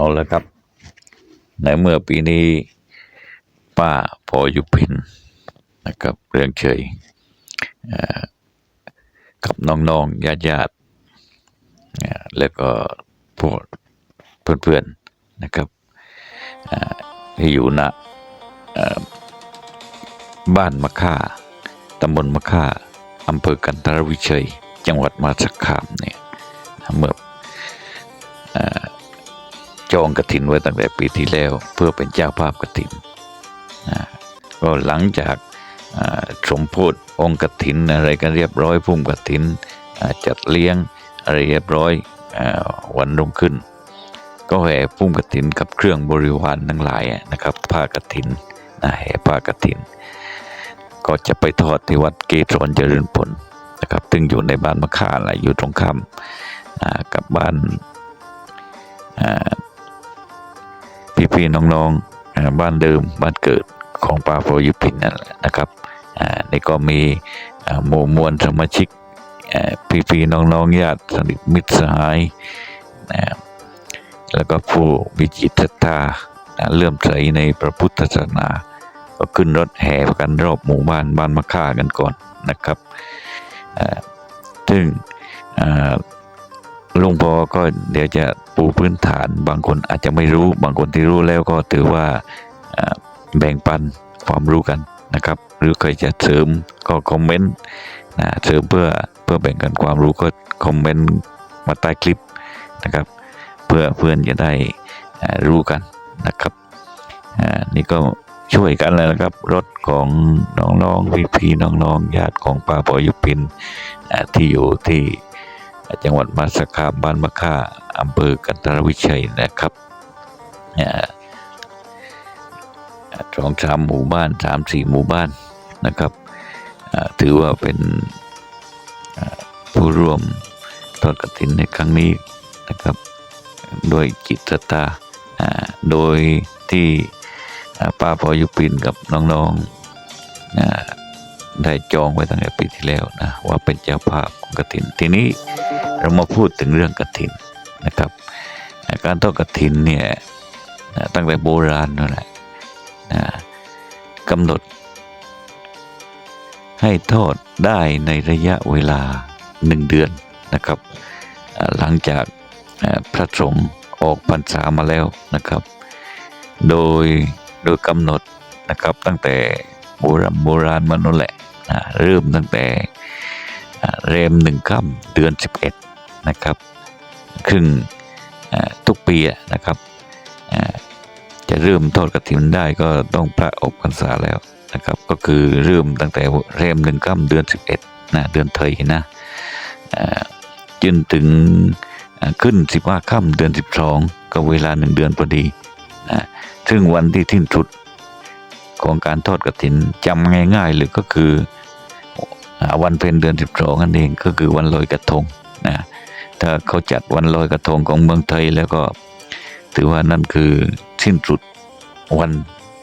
เอาแล้วครับ ในเมื่อปีนี้ป้าพอยู่พินนะครับเรื่องเฉยกับน้องๆญาติญาติๆแล้วก็พวกเพื่อนๆนะครับที่อยู่ณบ้านมะค่าตำบลมะค่าอำเภอกันทรวิเชย จังหวัดมาสารคามเนี่ยเมื่อ จองกระถินไว้ตั้งแต่ปีที่แล้ว เพื่อเป็นเจ้าภาพกระถินอ่าก็หลังจากสมโพธิองค์กระถินอะไรกันเรียบร้อยพุ่มกระถินอ่าจัดเลี้ยงอะไรเรียบร้อยอวันรุ่งขึ้น ก็แห่พุ่มกระถินกับเครื่องบริวารทั้งหลายนะครับผ้ากระถินนะแห่ผ้ากระถิน ก็จะไปทอดที่วัดเกศรเจริญผลนะครับซึ่งอยู่ในบ้านมะข่าอะไรอยู่ตรงข้ามกับบ้าน พี่ๆน้องๆอ่าบ้านเดิมบ้านเกิดของปาโพยุพินนั่นแหละนะครับอ่านี่ก็มีหมู่มวลสมาชิกอ่พี่ๆน้องๆญาติสนิทมิตรสหายนะแล้วก็ผู้วิจิตรศรัทธาเลื่อมใสในพระพุทธศาสนา ก็ขึ้นรถแห่กันรอบหมู่บ้านบ้านมะค่ากันก่อนนะครับอ่าซึ่งอ่า ลุงพอก็เดี๋ยวจะปูพื้นฐาน บางคนอาจจะไม่รู้ บางคนที่รู้แล้วก็ถือว่าแบ่งปันความรู้กันนะครับ หรือใครจะเสริมก็คอมเมนต์นะเสริมเพื่อเพื่อแบ่งกันความรู้ก็คอมเมนต์มาใต้คลิปนะครับ เพื่อเพื่อนจะได้รู้กันนะครับอ่านี่ก็ช่วยกันเลยนะครับ รถของน้องๆพี่ๆน้องๆญาติของป้าปอยุพินที่อยู่ที่ จังหวัดมาสารคาบ้านมะค่าอำเภอกันทรวิชัยนะครับสองสามหมู่บ้านสามสี่หมู่บ้านนะครับถือว่าเป็นผู้ร่วมทอดกฐินในครั้งนี้นะครับด้วยจิตศรัทธาโดยที่ป้าพอยุปินกับน้องๆได้จองไว้ตั้งแต่ปีที่แล้วนะว่าเป็นเจ้าภาพของกฐินทีนี้ เรามาพูดถึงเรื่องกฐินนะครับการทอดกฐินเนี่ยตั้งแต่โบราณนั่นแหละกำหนด ให้ทอดได้ในระยะเวลาหนึ่งเดือนนะครับ หลังจากพระสงฆ์ออกพรรษามาแล้วนะครับ โดยโดยกำหนดนะครับตั้งแต่โบราณโบราณมานั่นแหละอ่เริ่มตั้งแต่ เรมหนึ่งค่ำเดือนสิบเอ็ดนะครับ ครึ่งทุกปีนะครับ จะเริ่มทอดกระถินได้ก็ต้องพระอบพรรษาแล้วนะครับ ก็คือเริ่มตั้งแต่เรมหนึ่งค่ำเดือนสิบเอ็ดนะเดือนเถยนะจนถึงขึ้นสิบห้าค่ำเดือนสิบสองก็เวลาหนึ่งเดือนพอดีนะซึ่งวันที่ทิ้นสุดของการทอดกระถินจำง่ายๆเลยก็คือ วันเพ็ญเดือนสิบสองนั่นเองก็คือวันลอยกระทงนะถ้าเขาจัดวันลอยกระทงของเมืองไทยแล้วก็ถือว่านั่นคือสิ้นสุดวัน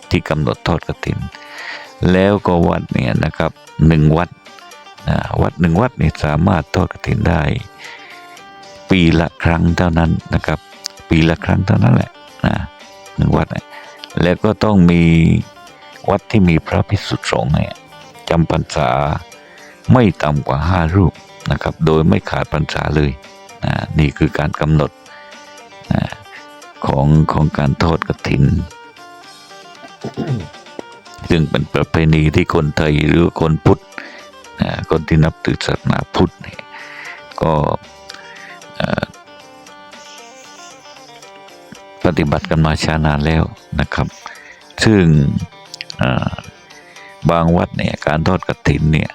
ที่กำหนดทอดกฐิน แล้วก็วัดเนี่ยนะครับหนึ่งวัดนะวัดหนึ่งวัดนี่สามารถทอดกฐินได้ ปีละครั้งเท่านั้นนะครับ ปีละครั้งเท่านั้นแหละนะหนึ่งวัด แล้วก็ต้องมีวัดที่มีพระภิกษุสงฆ์เนี่ยจำพรรษา ไม่ต่ำกว่าห้ารูปนะครับ โดยไม่ขาดพรรษาเลยนะนี่คือการกำหนดนะของของการทอดกฐิน ซึ่งเป็นประเพณีที่คนไทยหรือคนพุทธนะคนที่นับถือศาสนาพุทธนี่ก็ปฏิบัติกันมาช้านานแล้วนะครับ ซึ่งบางวัดเนี่ยการทอดกฐินเนี่ย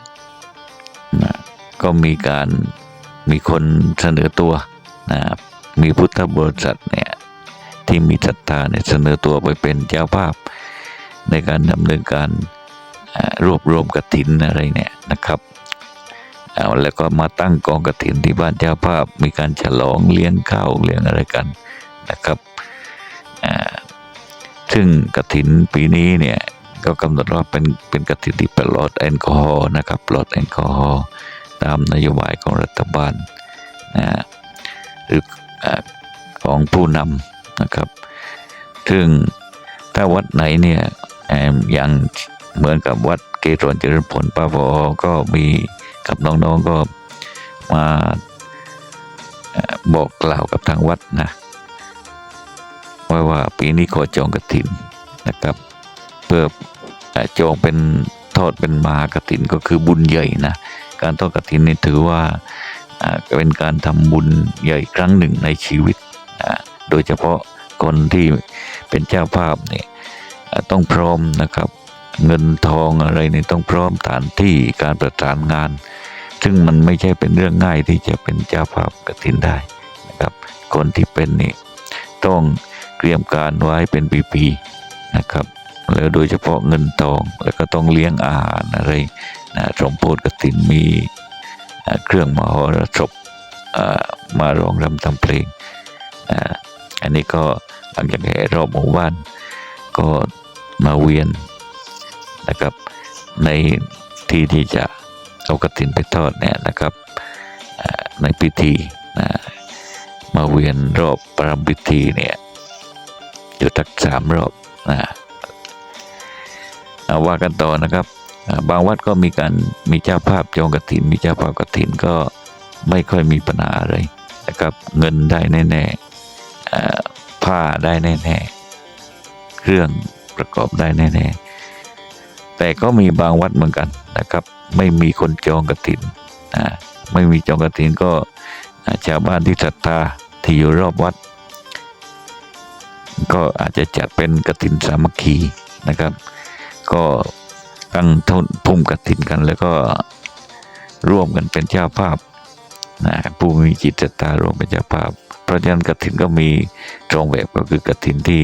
นะก็มีการมีคนเสนอตัวนะมีพุทธบริษัทเนี่ยที่มีศรัทธาเนี่ยเสนอตัวไปเป็นเจ้าภาพ ในการดำเนินการรวบรวมกฐินอะไรเนี่ยนะครับเอาแล้วก็มาตั้งกองกฐินที่บ้านเจ้าภาพ มีการฉลองเลี้ยงข้าวเลี้ยงอะไรกันนะครับอ่าซึ่งกฐินปีนี้เนี่ย ก็กำหนดว่าเป็นเป็นกฐิที่ปลดแอลกอฮอล์นะครับลดแอลกอฮอล์ตามนโยบายของรัฐบาลนะหรืออของผู้นนะครับ ซึ่งถ้าวัดไหนเนี่ยอย่างเหมือนกับวัดเกตรเจริญผลป้าพอก็มีกับน้องๆก็มาบอกกล่าวกับทางวัดนะว่าว่าปีนี้ขอจองกระถินนะครับ เพื่อ จองเป็นทอดเป็นมากระถินก็คือบุญใหญ่นะการทอดกระถินนี่ถือว่าเป็นการทำบุญใหญ่ครั้งหนึ่งในชีวิตนะโดยเฉพาะคนที่เป็นเจ้าภาพเนี่ยต้องพร้อมนะครับ เงินทองอะไรนี่ต้องพร้อมฐานที่การประสานงาน ซึ่งมันไม่ใช่เป็นเรื่องง่ายที่จะเป็นเจ้าภาพกฐินได้นะครับ คนที่เป็นนี่ต้องเตรียมการไว้เป็นปีๆนะครับ แล้วโดยเฉพาะเงินทองแล้วก็ต้องเลี้ยงอาหารอะไรนะสมโพธิกฐินมีเครื่องมหรสพมาร้องรำทำเพลงอันนี้ก็หลังจากแห่รอบหมู่บ้านก็มาเวียนนะครับในที่ที่จะเอากระถินไปทอดเนี่ยนะครับในพิธีนะมาเวียนรอบประรำพิธีเนี่ยอยู่ทักสามรอบนะ ว่ากันต่อนะครับ บางวัดก็มีการมีเจ้าภาพจองกระถิน มีเจ้าภาพกระถินก็ไม่ค่อยมีปัญหาอะไรนะครับเงินได้แน่ๆอ่ผ้าได้แน่ๆเครื่องประกอบได้แน่ๆแต่ก็มีบางวัดเหมือนกันนะครับ ไม่มีคนจองกระถินนะไม่มีจองกระถินก็ชาวบ้านที่ศรัทธาที่อยู่รอบวัด ก็อาจจะจัดเป็นกระถินสามัคคีนะครับ ก็ตั้งทุนพุ่มกระถินกัน แล้วก็ร่วมกันเป็นเจ้าภาพนะผู้มีจิตศรัทธาร่วมเป็นเจ้าภาพ เพราะฉะนั้นกระถินก็มีตรงแบบก็คือกระถินที่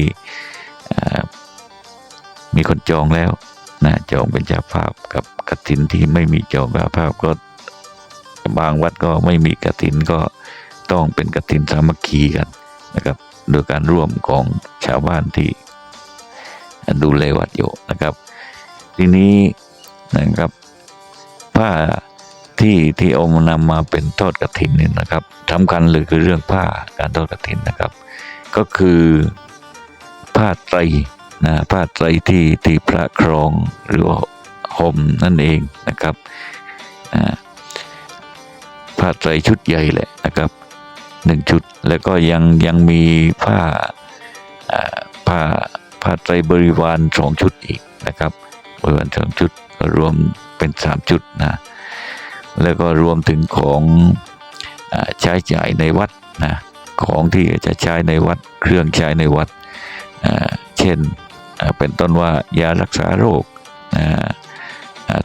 มีคนจองแล้วนะจองเป็นเจ้าภาพกับกฐินที่ไม่มีจองเจ้าภาพก็บางวัดก็ไม่มีกฐินก็ต้องเป็นกฐินสามัคคีกันนะครับ โดยการร่วมของชาวบ้านที่ดูแลวัดอยู่นะครับ ทีนี้นะครับผ้าที่ที่อามานำมาเป็นทอดกฐินนี่นะครับสำคัญเลยคือเรื่องผ้าการทอดกฐินนะครับ ก็คือผ้าไตรนะผ้าไตรที่ที่พระครองหรือว่าห่มนั่นเองนะครับผ้าไตรชุดใหญ่แหละนะครับหนึ่งชุดแล้วก็ยังยังมีผ้าผ้าผ้าไตรบริวารสองชุดอีกนะครับ บริวารสองชุดก็รวมเป็นสามชุดนะแล้วก็รวมถึงของอใช้จ่ายในวัดนะของที่จะใช้ในวัดเครื่องใช้ในวัด เช่นเป็นต้นว่ายารักษาโรค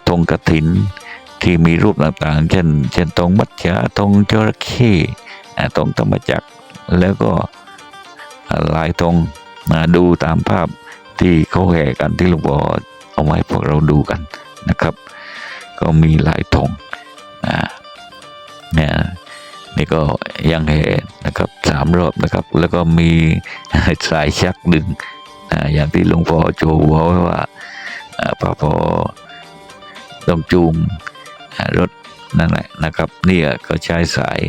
ธงกระถินที่มีรูปต่างๆ เช่น เช่นธงมัจฉาธงจระเข้อ่าธงธรรมจักรแล้วก็ลายธงอ่าดูตามภาพที่เขาแห่กันที่หลวงพ่อ เอามาให้พวกเราดูกันนะครับ ก็มีหลายธงอ่าเนี่ยนี่ก็ยังแห่นะครับสามรอบนะครับ แล้วก็มีสายชักดึงอ่าอย่างที่หลวงพ่อโจหัวว่าอ่าพระพอต้องจูงรถนั่นแหละนะครับเนี่ยก็ใช้สาย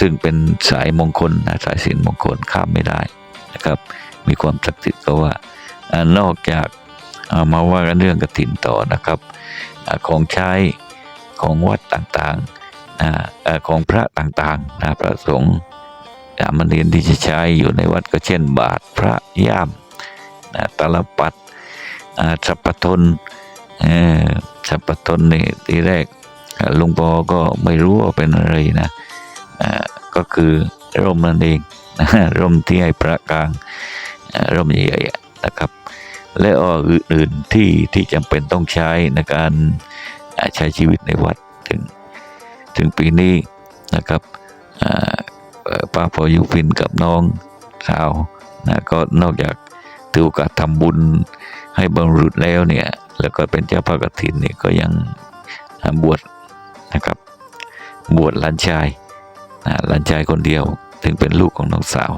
ซึ่งเป็นสายมงคลนะสายสินมงคลข้ามไม่ได้นะครับ มีความศักดิ์สิทธิ์ก็ว่านอกจากามาว่ากันเรื่องกระถินต่อนะครับอของใช้ของวัดต่างๆของพระต่างๆนะพระสงฆ์สามเณรที่จะใช้อยู่ในวัดก็เช่น บาทพระย่ามนะตาลปัดอ่าสัพพทนเออสัพพทนนี่ทีแรกลุงปอก็ไม่รู้ว่าเป็นอะไรนะก็คือร่มนั่นเองนร่มที่ให้พระกลางร่มใหญ่ๆนะครับ และอ้ออื่นๆที่ที่จำเป็นต้องใช้ในการใช้ชีวิตในวัดถึง ถึงปีนี้นะครับอ่าพ่อป้าพอยุพินกับน้องสาวนะก็นอกจากถือโอกาสทำบุญให้บรรลุษแล้วเนี่ยแล้วก็เป็นเจ้าพระกฐินเนี่ยก็ยังบวชนะครับ บวชหลานชายนะหลานชายคนเดียวถึงเป็นลูกของน้องสาว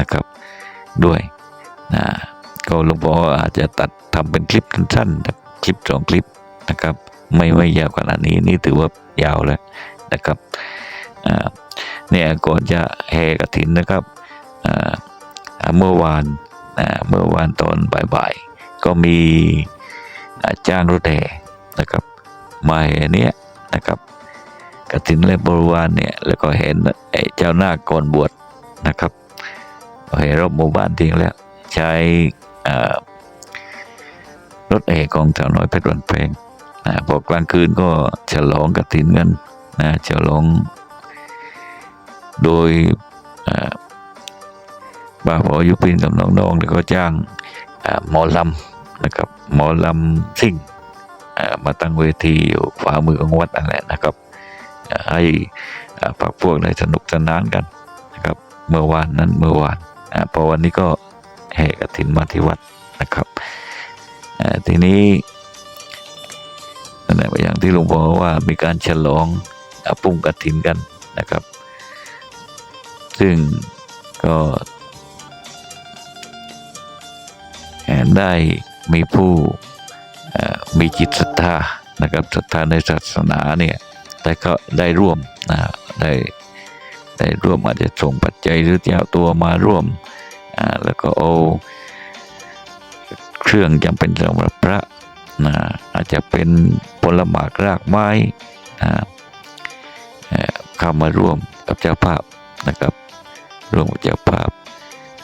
นะครับ ด้วยนะ ก็หลวงพ่ออาจจะตัดทำเป็นคลิปสั้นๆคลิปสองคลิปนะครับ ไม่ไม่ยาวขนาดนี้นี่ถือว่ายาวแล้วนะครับเนี่ยก่อนจะแห่กฐินนะครับเมื่อวานเมื่อวานตอนบ่ายๆก็มีจ้างรถแห่นะครับมาแห่เนี้ยนะครับกฐินและบริวารเนี่ยแล้วก็เห็นไอ้เจ้าหน้าก่อนบวชนะครับแห่รอบหมู่บ้านทิ้งแล้ว ใช้ รถแห่ของเจ้าน้อยเพชรวันเพลงนะพอกลางคืนก็ฉลองกฐินกันนะฉลอง โดยอ่าบ่าวพอยุพินกับน้องๆเนี่ยก็จ้างหมอลำนะครับหมอลำซิ่งมาตั้งเวทีอยู่ขวามือของวัดนั่นแหละนะครับให้อ่พรรคพวกได้สนุกสนานกันนะครับ เมื่อวานนั้นเมื่อวานอพอวันนี้ก็ แห่กฐินมาที่วัดนะครับทีนี้นั่นแหละอย่างที่หลวงพ่อว่ามีการฉลองอปุ้งกฐินกันนะครับ ซึ่งก็ได้มีผู้มีจิตศรัทธานะครับศรัทธาในศาสนาเนี่ยได้ก็ได้ร่วมนะได้ได้ร่วมอาจจะส่งปัจจัยหรือเจะเอาตัวมาร่วม อ่าแล้วก็เอาเครื่องจำเป็นสำหรับพระนะอาจจะเป็นผลหมากรากไม้นะเอ่อเข้ามาร่วมกับเจ้าภาพนะครับร่วมกับเจ้าภาพ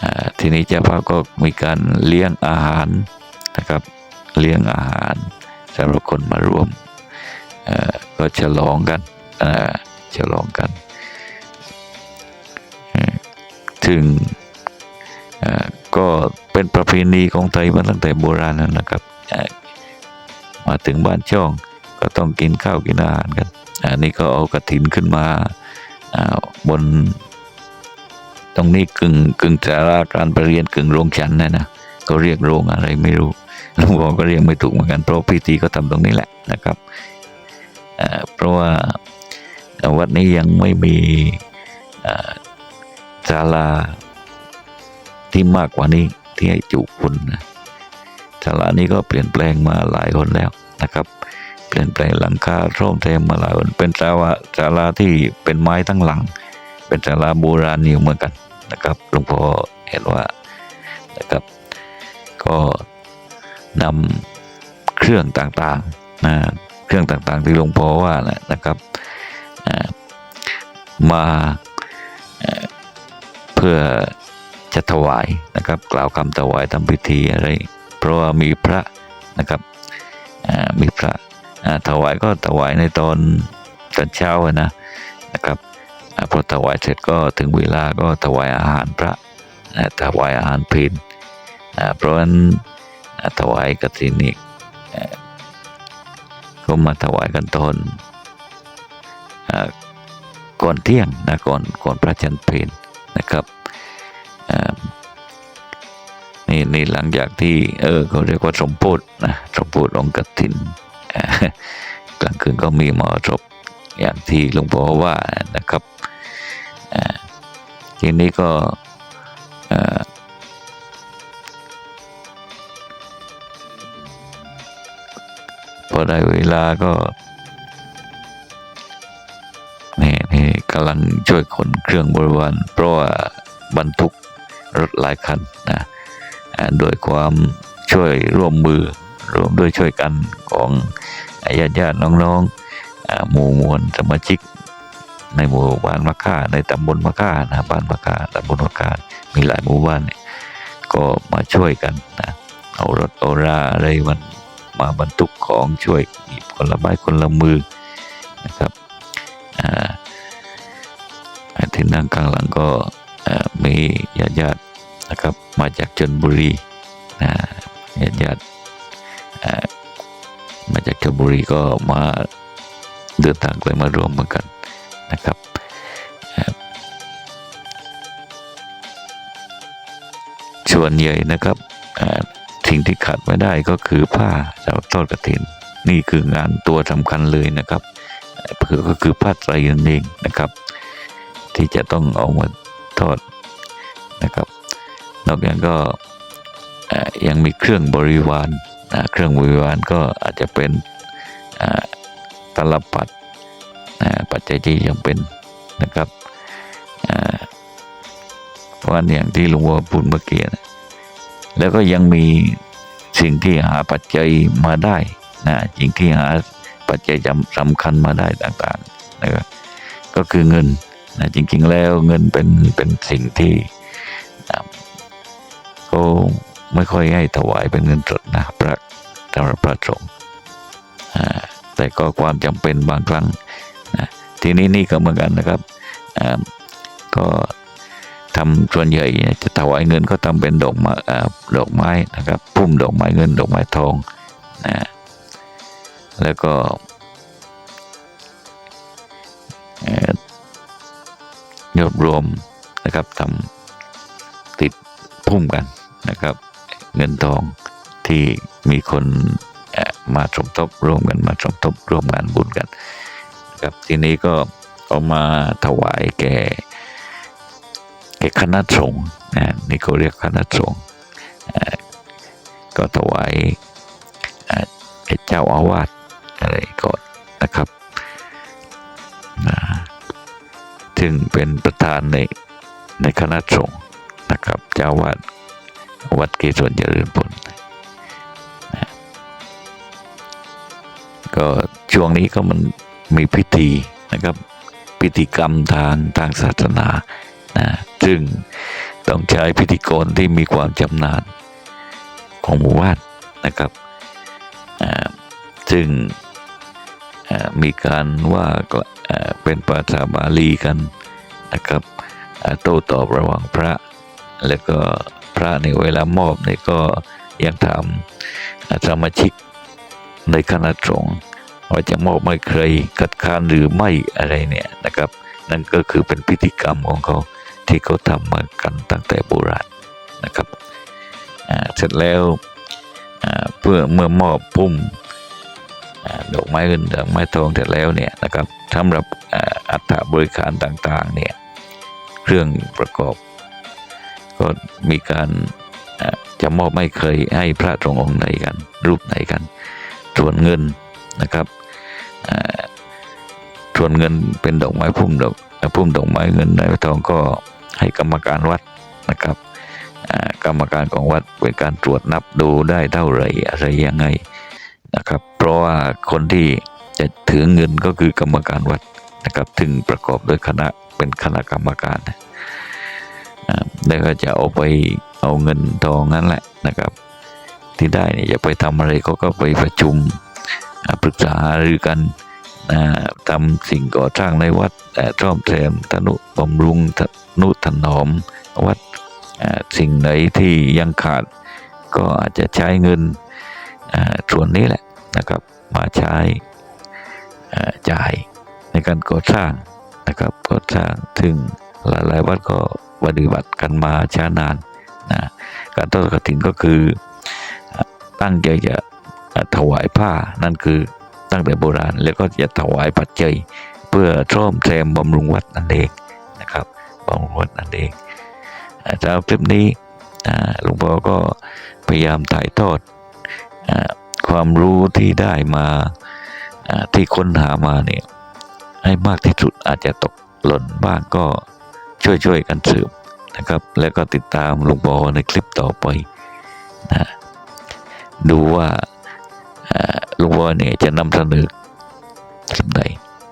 อ่าทีนี้เจ้าภาพก็มีการเลี้ยงอาหารนะครับเลี้ยงอาหารสำหรับคนมาร่วมอ่อก็ฉลองกันอ่าฉลองกันถึง ก็เป็นประเพณีของไทยมาตั้งแต่โบราณแล้วนะครับ มาถึงบ้านช่องก็ต้องกินข้าวกินอาหารกันอันนี้ก็เอากระถินขึ้นมาอ่าบน ตรงนี้กึ่งกึ่งสาราการประเรียนกึ่งโรงฉันนะนะก็เรียกโรงอะไรไม่รู้หลวงพ่อก็เรียกไม่ถูกเหมือนกันเพราะพิธีก็ทำตรงนี้แหละนะครับเอ่อเพราะว่าวัดนี้ยังไม่มีศาลา ที่มากกว่านี้ที่ให้จุคนนะศาลานี้ก็เปลี่ยนแปลงมาหลายคนแล้วนะครับ เปลี่ยนแปลงหลังคาร่มแทมมาหลายคนเป็นศาลาศาลาที่เป็นไม้ทั้งหลัง เป็นศาลาโบราณอยู่เหมือนกันนะครับหลวงพ่อเห็นว่านะครับ ก็นำเครื่องต่างๆนะเครื่องต่างๆที่หลวงพ่อว่านะครับมาเพื่อ จะถวายนะครับ กล่าวคำถวายทำพิธีอะไร เพราะว่ามีพระนะครับอ่ามีพระอ่าถวายก็ถวายในตอนตอนเช้านะนะครับอพอถวายเสร็จก็ถึงเวลาก็ถวายอาหารพระอ่าถวายอาหารเพล่เพราะฉะนั้นถวายกฐินนี่อ่าก็มาถวายกันตอนอก่อนเที่ยงนะก่อนก่อนพระจันทร์เพลนะครับ นี่นี่หลังจากที่ เออเขาเรียกว่าสมโพธินะสมโพธิองค์กฐินกลางคืนก็มีหมอศพอย่างที่หลวงพ่อว่านะครับทีนี้ก็พอได้เวลาก็นี่นี่กำลังช่วยขนเครื่องบริวารเพราะว่าบรรทุก รถหลายคันนะโดยความช่วยร่วมมือร่วมด้วยช่วยกันของญาติญาติน้องๆอ่าหมู่มวลสมาชิก ในหมู่บ้านมะค่าในตำบลมะค่านะบ้านมะค่าตำบลมะค่ามีหลายหมู่บ้านเนี่ยก็มาช่วยกันนะเอารถเอาราอะไรมันมาบรรทุกของช่วยคนละไม้คนละมือนะครับที่นั่งข้างหลังก็ มีญาติญาติๆนะครับมาจากชนบุรีนะญาติญาติๆมาจากชลบุรีก็มาเดินทางไปมารวมกันนะครับส่วนใหญ่นะครับสิ่งที่ขาดไม่ได้ก็คือผ้าสำหรับทอดกระถิน นี่คืองานตัวสำคัญเลยนะครับเอ่อก็คือผ้าไตรนั่นเองนะครับ ที่จะต้องเอามา ทอดนะครับนอกจากนั้นก็ยังมีเครื่องบริวารเครื่องบริวารก็อาจจะเป็นตลับปัดปัจจัยที่จำเป็นนะครับอ่าพวันอย่างที่หลวงพ่อพูดเมื่อกี้นะแล้วก็ยังมีสิ่งที่หาปัจจัยมาได้นะสิ่งที่หาปัจจัยจสำคัญมาได้ต่างๆนะครับก็คือเงิน นะจริง ๆ แล้วเงินเป็นเป็นสิ่งที่นะเขาไม่ค่อยให้ถวายเป็นเงินสดนะพระสำหรับพระสงฆ์อ่าแต่ก็ความจำเป็นบางครั้งนะทีนี้นี่ก็เหมือนกันนะครับก็ทำส่วนใหญ่จะถวายเงินก็ทำเป็นดอกไม้ดอกไม้นะครับพุ่มดอกไม้เงินดอกไม้ทองนะแล้วก็ รวบรวมนะครับทำติดพุ่มกันนะครับ เงินทองที่มีคนมาสมทบร่วมกันมาสมทบร่วมงานบุญกันครับทีนี้ก็เอามาถวายแก่แก่คณะสงฆ์นี่เขาเรียกคณะสงฆ์ก็ถวายแกเจ้าอาวาสอะไรก่อน ซึ่งเป็นประธานในในคณะสงฆ์นะครับเจ้าวาสวัดเกศวนเจริญผลนะก็ช่วงนี้ก็มันมีพิธีนะครับพิธีกรรมทางทางศาสนานะซึ่งต้องใช้พิธีกรที่มีความชำนาญของหมู่บ้านนะครับซึ่งมีการว่าก็อ่า เป็นภาษาบาลีกันนะครับโต้ตอบระหว่างพระ แล้วก็พระในเวลามอบเนี่ยก็ยังถามสมาชิกในคณะสงฆ์ว่าจะมอบไม่เคยคัดค้านหรือไม่อะไรเนี่ยนะครับ นั่นก็คือเป็นพิธีกรรมของเขาที่เขาทำมากันตั้งแต่โบราณนะครับเสร็จแล้วเพื่อเมื่อมอบพุ่ม ดอกไม้เงินดอกไม้ทองเสร็จแล้วเนี่ยนะครับสำหรับอัฐบริการต่างๆเนี่ยเครื่องประกอบ ก็มีการจะมอบไม่เคยให้พระตรงองค์ไหนกัน รูปไหนกันส่วนเงินนะครับส่วนเงินเป็นดอกไม้พุ่มดอกพุ่มดอกไม้เงินในทองก็ให้กรรมการวัดนะครับกรรมการของวัดเป็นการตรวจนับดูได้เท่าไรอะไรยังไงนะครับ เพราะว่าคนที่จะถือเงินก็คือกรรมการวัดนะครับถึงประกอบด้วยคณะเป็นคณะกรรมการนะอ่าแล้วก็จะเอาไปเอาเงินทองนั่นแหละนะครับ ที่ได้เนี่ยจะไปทำอะไรเขาก็ไปประชุมอ่าปรึกษาหารือกันอ่าทำสิ่งก่อสร้างในวัดแต่ซ่อมแซมทนุบำรุงทนุถนอมวัดอ่าสิ่งไหนที่ยังขาดก็อาจจะใช้เงินอ่าส่วนนี้แหละ นะครับมาใช้จ่ายในการก่อสร้างนะครับก่อสร้างถึงหลาย ๆ วัดก็ปฏิบัติกันมาช้านานนะการทอดกฐินก็คือตั้งใจจะถวายผ้านั่นคือตั้งแต่โบราณ แล้วก็จะถวายปัจจัยเพื่อซ่อมแซมบำรุงวัดนั่นเองนะครับบำรุงวัดนั่นเองสำหรับคลิปนี้หลวงพ่อก็พยายามถ่ายทอดอ ความรู้ที่ได้มาที่ค้นหามาเนี่ยให้มากที่สุดอาจจะตกหล่นบ้างก็ช่วยๆกันสืบนะครับ แล้วก็ติดตามลวงพ่อในคลิปต่อไปนะดูว่าลวงพ่อเนี่ยจะนำเสนอคลิปไหน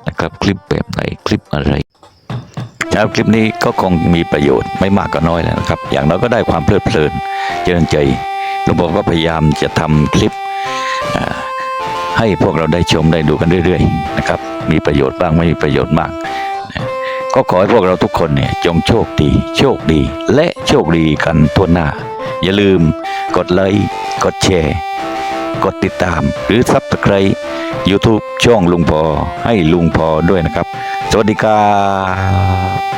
นะครับ คลิปแบบไหนคลิปอะไรครับคลิปนี้ก็คงมีประโยชน์ไม่มากก็น้อยแล้วนะครับ อย่างน้อยก็ได้ความเพลิดเพลินเจริญใจหลวงพ่อก็พยายามจะทำคลิป ให้พวกเราได้ชมได้ดูกันเรื่อยๆนะครับมีประโยชน์บ้างไม่มีประโยชน์มากนะก็ขอให้พวกเราทุกคนเนี่ยจงโชคดี โชคดี และโชคดีกันทั่วหน้า อย่าลืมกดไลค์กดแชร์ กดติดตาม หรือ Subscribe YouTube ช่องลุงพอให้ลุงพอด้วยนะครับ สวัสดีครับ